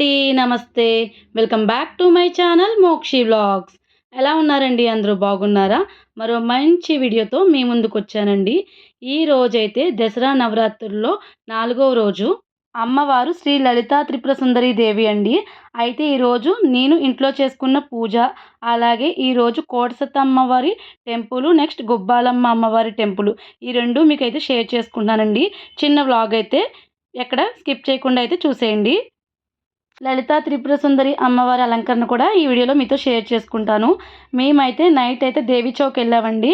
అండి నమస్తే. Welcome back to my channel Mokshi vlogs. ఎలా ఉన్నారండి? అందరూ బాగున్నారా? మరో మంచి వీడియోతో మీ ముందుకు వచ్చానండి ఈ రోజైతే దసరా నవరాత్రుల్లో నాలుగవ రోజు అమ్మవారు శ్రీ లలితా త్రిపుర సుందరి దేవి అండి. అయితే ఈరోజు నేను ఇంట్లో చేసుకున్న పూజ అలాగే ఈరోజు కోటసత్త అమ్మవారి టెంపుల్ నెక్స్ట్ గుబ్బాలమ్మ అమ్మవారి టెంపుల్ ఈ రెండు మీకు అయితే షేర్ చేసుకుంటున్నానండి. చిన్న వ్లాగ్ అయితే ఎక్కడ స్కిప్ చేయకుండా అయితే చూసేయండి. లలితా త్రిపుర సుందరి అమ్మవారి అలంకరణ కూడా ఈ వీడియోలో మీతో షేర్ చేసుకుంటాను. మేమైతే నైట్ అయితే దేవి చౌక్ వెళ్ళామండి.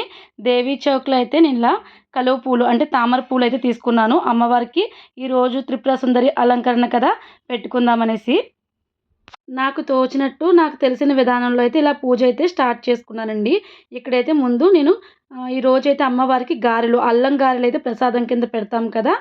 దేవి చౌక్లో అయితే నేను ఇలా కలువ పూలు అంటే తామర పూలు అయితే తీసుకున్నాను. అమ్మవారికి ఈరోజు త్రిపుర సుందరి అలంకరణ కదా పెట్టుకుందామనేసి నాకు తోచినట్టు నాకు తెలిసిన విధానంలో అయితే ఇలా పూజ అయితే స్టార్ట్ చేసుకున్నానండి. ఇక్కడైతే ముందు నేను ఈ రోజైతే అమ్మవారికి గారెలు అల్లం గారెలు అయితే ప్రసాదం కింద పెడతాం కదా.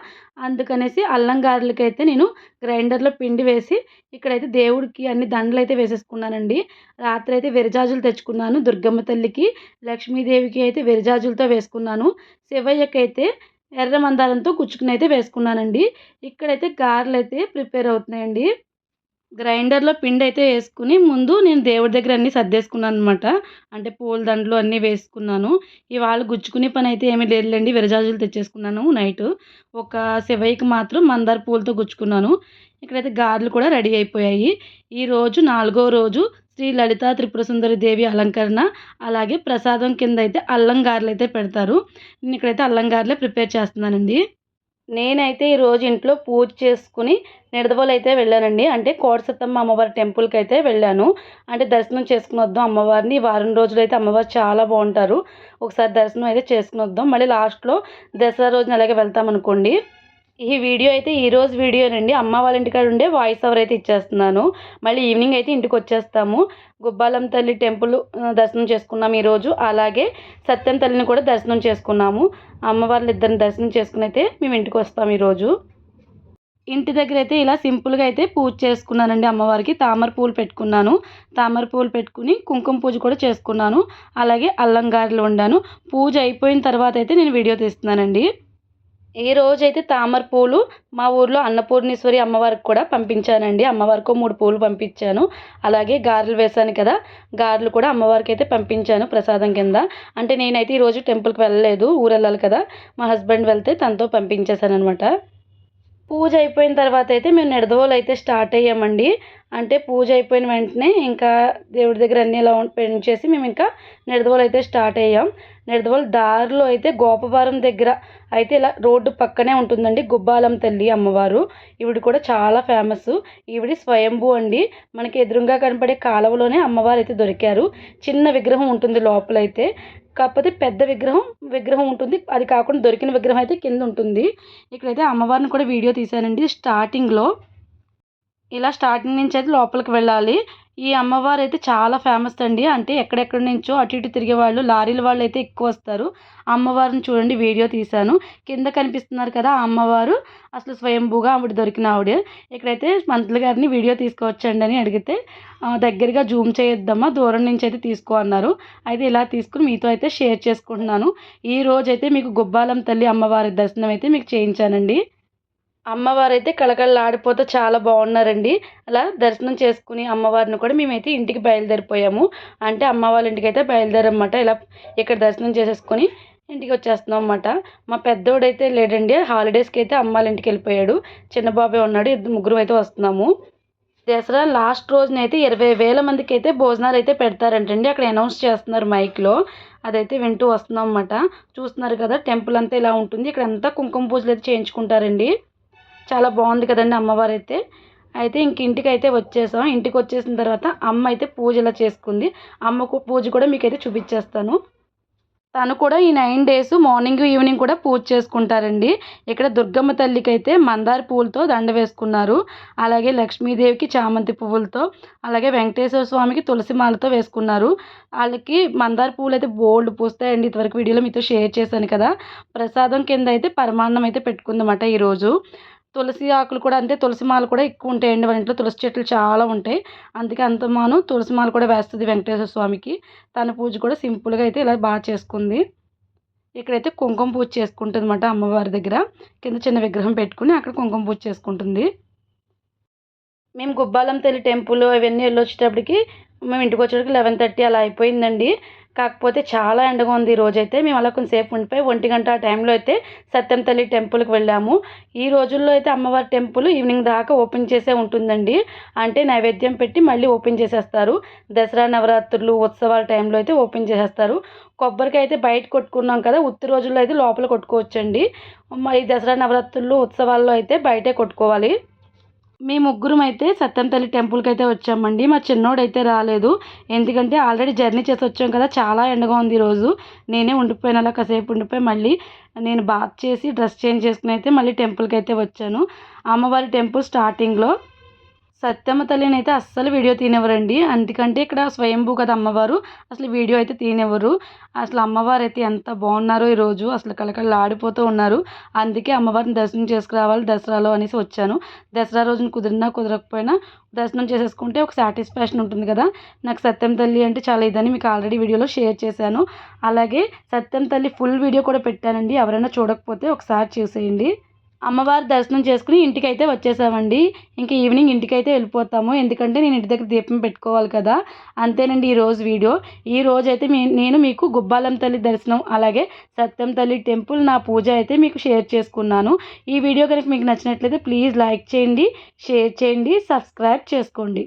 అందుకనేసి అల్లం గారెలకి అయితే నేను గ్రైండర్లో పిండి వేసి ఇక్కడైతే దేవుడికి అన్ని దండలు అయితే వేసేసుకున్నానండి. రాత్రి అయితే విరజాజులు తెచ్చుకున్నాను దుర్గమ్మ తల్లికి లక్ష్మీదేవికి అయితే విరజాజులతో వేసుకున్నాను. శివయ్యకి అయితే ఎర్ర మందారంతో కుచ్చుకుని అయితే వేసుకున్నానండి. ఇక్కడైతే గారెలు అయితే ప్రిపేర్ అవుతున్నాయండి. గ్రైండర్లో పిండి అయితే వేసుకుని ముందు నేను దేవుడి దగ్గర అన్నీ సర్దేసుకున్నాను అనమాట అంటే పూల దండలు అన్నీ వేసుకున్నాను. ఇవాళ గుచ్చుకునే పని అయితే ఏమీ లేదులేండి విరజాజులు తెచ్చేసుకున్నాను నైట్. ఒక శివయ్యకి మాత్రం మందార పూలతో గుచ్చుకున్నాను. ఇక్కడైతే గారెలు కూడా రెడీ అయిపోయాయి. ఈరోజు నాలుగో రోజు శ్రీ లలిత త్రిపుర సుందరి దేవి అలంకరణ అలాగే ప్రసాదం కింద అయితే అల్లం గారెలు అయితే పెడతారు. నేను ఇక్కడైతే అల్లం గారెలే ప్రిపేర్ చేస్తున్నానండి. నేనైతే ఈరోజు ఇంట్లో పూజ చేసుకుని నిడదవోలు అయితే వెళ్ళానండి. అంటే కోడసత్తమ్మ అమ్మవారి టెంపుల్కి అయితే వెళ్ళాను. అంటే దర్శనం చేసుకుని వద్దాం అమ్మవారిని. వారం రోజులు అయితే అమ్మవారు చాలా బాగుంటారు. ఒకసారి దర్శనం అయితే చేసుకుని వద్దాం. మళ్ళీ లాస్ట్లో దసరా రోజున అలాగే వెళ్తాం అనుకోండి ఈ వీడియో అయితే ఈ రోజు వీడియోనండి. అమ్మ వాళ్ళ ఇంటికాడ ఉండే వాయిస్ ఓవర్ అయితే ఇచ్చేస్తున్నాను. మళ్ళీ ఈవినింగ్ అయితే ఇంటికి వచ్చేస్తాము గుబ్బాలం తల్లి టెంపుల్ దర్శనం చేసుకున్నాం ఈరోజు. అలాగే సత్యం తల్లిని కూడా దర్శనం చేసుకున్నాము. అమ్మ ఇద్దరిని దర్శనం చేసుకుని అయితే మేము ఇంటికి వస్తాం ఈరోజు. ఇంటి దగ్గర అయితే ఇలా సింపుల్గా అయితే పూజ చేసుకున్నానండి అమ్మవారికి. తామర పూలు పెట్టుకున్నాను. తామర పూలు పెట్టుకుని కుంకుమ పూజ కూడా చేసుకున్నాను. అలాగే అల్లం గారెలు వండాను. పూజ అయిపోయిన తర్వాత అయితే నేను వీడియో తీస్తున్నానండి. ఈ రోజైతే తామర పూలు మా ఊర్లో అన్నపూర్ణేశ్వరి అమ్మవారికి కూడా పంపించానండి. అమ్మవారికి మూడు పూలు పంపించాను. అలాగే గారెలు వేశాను కదా గారెలు కూడా అమ్మవారికి అయితే పంపించాను ప్రసాదం కింద. అంటే నేనైతే ఈరోజు టెంపుల్కి వెళ్ళలేదు ఊరు వెళ్ళాలి కదా మా హస్బెండ్ వెళ్తే తనతో పంపించేశాను అనమాట పూజ అయిపోయిన తర్వాత అయితే మేము నిడదవోలు అయితే స్టార్ట్ అయ్యామండి. అంటే పూజ అయిపోయిన వెంటనే ఇంకా దేవుడి దగ్గర అన్నీ ఇలా పెంచేసి మేము ఇంకా నిడదవోలు అయితే స్టార్ట్ అయ్యాం. నిడదవోలు దారిలో అయితే గోపవరం దగ్గర అయితే ఇలా రోడ్డు పక్కనే ఉంటుందండి గుబ్బాలం తల్లి అమ్మవారు. ఈవిడ కూడా చాలా ఫేమస్. ఈవిడ స్వయంభూ అండి. మనకి ఎదురుగా కనపడే కాలువలోనే అమ్మవారు అయితే దొరికారు. చిన్న విగ్రహం ఉంటుంది లోపలైతే. కాకపోతే పెద్ద విగ్రహం విగ్రహం ఉంటుంది. అది కాకుండా దొరికిన విగ్రహం అయితే కింద ఉంటుంది. ఇక్కడైతే అమ్మవారిని కూడా వీడియో తీశానండి. స్టార్టింగ్లో. ఇలా స్టార్టింగ్ నుంచి అయితే లోపలికి వెళ్ళాలి. ఈ అమ్మవారు అయితే చాలా ఫేమస్ అండి అంటే ఎక్కడెక్కడి నుంచో అటు ఇటు తిరిగే వాళ్ళు లారీల వాళ్ళు అయితే ఎక్కువ వస్తారు. అమ్మవారిని చూడండి వీడియో తీశాను. కింద కనిపిస్తున్నారు కదా అమ్మవారు. అసలు స్వయంభూగా ఆవిడ దొరికిన ఆవిడ. ఇక్కడైతే మంత్రులు గారిని వీడియో తీసుకోవచ్చండి అని అడిగితే దగ్గరగా జూమ్ చేయొద్దమ్మా దూరం నుంచి అయితే తీసుకో అన్నారు. అయితే ఇలా తీసుకుని మీతో అయితే షేర్ చేసుకుంటున్నాను. ఈ రోజు అయితే మీకు గుబ్బాలం తల్లి అమ్మవారి దర్శనం అయితే మీకు చేయించానండి. అమ్మవారైతే కళకళలాడిపోతే చాలా బాగున్నారండి. అలా దర్శనం చేసుకుని అమ్మవారిని కూడా మేమైతే ఇంటికి బయలుదేరిపోయాము. అంటే అమ్మ వాళ్ళ ఇంటికి అయితే బయలుదేరమాట ఇలా ఇక్కడ దర్శనం చేసేసుకొని ఇంటికి వచ్చేస్తున్నాం అన్నమాట. మా పెద్దోడైతే లేడండి. హాలిడేస్కి అయితే అమ్మ వాళ్ళ ఇంటికి వెళ్ళిపోయాడు. చిన్న బాబాయ్ ఉన్నాడు. ఇద్దరు ముగ్గురు అయితే వస్తున్నాము. దసరా లాస్ట్ రోజునైతే ఇరవై వేల మందికి అయితే భోజనాలు అయితే పెడతారంటండి. అక్కడ అనౌన్స్ చేస్తున్నారు మైక్లో అదైతే వింటూ వస్తున్నాం అన్నమాట. చూస్తున్నారు కదా టెంపుల్ అంతా ఇలా ఉంటుంది. ఇక్కడ అంతా కుంకుమ పూజలు అయితే చేయించుకుంటారండి. చాలా బాగుంది కదండి అమ్మవారు అయితే అయితే ఇంక ఇంటికి అయితే వచ్చేసాం. ఇంటికి వచ్చేసిన తర్వాత అమ్మ అయితే పూజ ఇలా చేసుకుంది. అమ్మకు పూజ కూడా మీకైతే చూపించేస్తాను. తను కూడా ఈ నైన్ డేస్ మార్నింగ్ ఈవినింగ్ కూడా పూజ చేసుకుంటారండి. ఇక్కడ దుర్గమ్మ తల్లికి అయితే మందార పూలతో దండ వేసుకున్నారు. అలాగే లక్ష్మీదేవికి చామంతి పువ్వులతో అలాగే వెంకటేశ్వర స్వామికి తులసి మాలతో వేసుకున్నారు. వాళ్ళకి మందార పువ్వులు అయితే బోల్డ్ పూస్తాయండి. ఇంతవరకు వీడియోలో మీతో షేర్ చేశాను కదా. ప్రసాదం కింద అయితే పరమాన్నం అయితే పెట్టుకుందన్నమాట ఈరోజు. తులసి ఆకులు కూడా అంతే తులసి మాల కూడా ఎక్కువ ఉంటాయండి వాళ్ళ ఇంట్లో. తులసి చెట్లు చాలా ఉంటాయి. అందుకే అంతమాను తులసి మాల కూడా వేస్తుంది వెంకటేశ్వర స్వామికి. తన పూజ కూడా సింపుల్గా అయితే ఇలా బాగా చేసుకుంది. ఇక్కడైతే కుంకుమ పూజ చేసుకుంటుంది అనమాట అమ్మవారి దగ్గర. కింద చిన్న విగ్రహం పెట్టుకుని అక్కడ కుంకుమ పూజ చేసుకుంటుంది. మేము గుబ్బాలం తల్లి టెంపుల్ అవన్నీ వెళ్ళొచ్చేటప్పటికి మేము ఇంటికి వచ్చేటప్పటికి లెవెన్ థర్టీ అలా అయిపోయిందండి. కాకపోతే చాలా ఎండగా ఉంది ఈ రోజైతే. మేము అలా కొంచెంసేపు ఉండిపోయి ఒంటి గంట ఆ టైంలో అయితే సత్యం తల్లి టెంపుల్కి వెళ్ళాము. ఈ రోజుల్లో అయితే అమ్మవారి టెంపుల్ ఈవినింగ్ దాకా ఓపెన్ చేసే ఉంటుందండి. అంటే నైవేద్యం పెట్టి మళ్ళీ ఓపెన్ చేసేస్తారు. దసరా నవరాత్రులు ఉత్సవాల టైంలో అయితే ఓపెన్ చేసేస్తారు. కొబ్బరికి అయితే బయట కొట్టుకున్నాం కదా ఉత్తి రోజుల్లో అయితే లోపల కొట్టుకోవచ్చండి. మరి దసరా నవరాత్రులు ఉత్సవాల్లో అయితే బయటే కొట్టుకోవాలి. మేము ముగ్గురం అయితే సత్యం తల్లి టెంపుల్కి అయితే వచ్చామండి. మా చిన్నోడైతే రాలేదు. ఎందుకంటే ఆల్రెడీ జర్నీ చేసి వచ్చాం కదా చాలా ఎండగా ఉంది ఈరోజు. నేనే ఉండిపోయిన అలా కాసేపు ఉండిపోయి మళ్ళీ నేను బాత్ చేసి డ్రెస్ చేంజ్ చేసుకుని అయితే మళ్ళీ టెంపుల్కి అయితే వచ్చాను. అమ్మవారి టెంపుల్ స్టార్టింగ్లో సత్యమ్మ తల్లిని అయితే అస్సలు వీడియో తీనివ్వరండి ఎందుకంటే ఇక్కడ స్వయంభూ కదా అమ్మవారు. అసలు వీడియో అయితే తీనివ్వరు అసలు అమ్మవారు అయితే ఎంత బాగున్నారో ఈరోజు. అసలు కలకలలాడిపోతూ ఉన్నారు. అందుకే అమ్మవారిని దర్శనం చేసుకురావాలి దసరాలో అనేసి వచ్చాను. దసరా రోజున కుదిరినా కుదరకపోయినా దర్శనం చేసేసుకుంటే ఒక సాటిస్ఫాక్షన్ ఉంటుంది కదా. నాకు సత్యం తల్లి అంటే చాలా ఇదని మీకు ఆల్రెడీ వీడియోలో షేర్ చేశాను. అలాగే సత్యం తల్లి ఫుల్ వీడియో కూడా పెట్టానండి. ఎవరైనా చూడకపోతే ఒకసారి చూసేయండి. అమ్మవారి దర్శనం చేసుకుని ఇంటికైతే వచ్చేసామండి. ఇంకా ఈవినింగ్ ఇంటికైతే వెళ్ళిపోతాము. ఎందుకంటే నేను ఇంటి దగ్గర దీపం పెట్టుకోవాలి కదా. అంతేనండి ఈరోజు వీడియో. ఈ రోజు అయితే నేను మీకు గుబ్బాలం తల్లి దర్శనం అలాగే సత్యం తల్లి టెంపుల్ నా పూజ అయితే మీకు షేర్ చేసుకున్నాను. ఈ వీడియో కనుక మీకు నచ్చినట్లయితే ప్లీజ్ లైక్ చేయండి షేర్ చేయండి సబ్స్క్రైబ్ చేసుకోండి.